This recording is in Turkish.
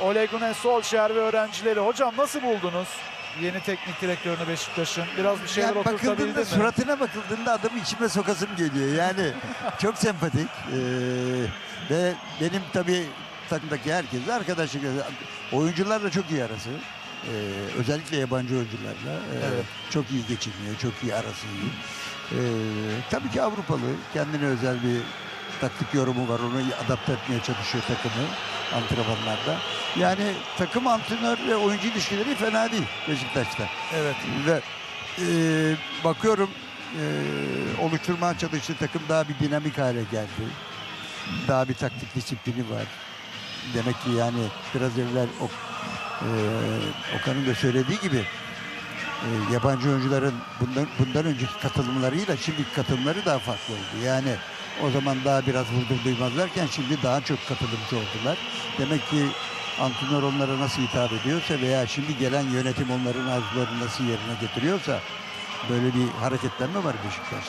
Ole Gunnar Solskjaer ve öğrencileri. Hocam nasıl buldunuz yeni teknik direktörünü Beşiktaş'ın? Biraz bir şeyler Yani oturtabildi mi? suratına bakıldığında adamı içime sokasım geliyor. Yani çok sempatik. Ee, ve benim tabii takımdaki herkesle arkadaşlık oyuncular da çok iyi arası. Ee, özellikle yabancı oyuncularla ee, Evet. çok iyi geçiniyor, çok iyi arası iyi. Ee, tabii ki Avrupalı, kendine özel bir taktik yorumu var. Onu adapte etmeye çalışıyor takımı antrenmanlarda. Yani takım antrenör ve oyuncu ilişkileri fena değil Beşiktaş'ta. Evet. Ve e, bakıyorum e, oluşturmaya çalıştığı takım daha bir dinamik hale geldi. Daha bir taktik disiplini var. Demek ki yani biraz evvel o, e, Okan'ın da söylediği gibi e, yabancı oyuncuların bundan, bundan önceki katılımlarıyla şimdiki katılımları daha farklı oldu. Yani o zaman daha biraz vurdur duymazlarken şimdi daha çok katılımcı oldular. Demek ki antrenör onlara nasıl hitap ediyorsa veya şimdi gelen yönetim onların arzularını nasıl yerine getiriyorsa böyle bir hareketlenme var Beşiktaş'ta.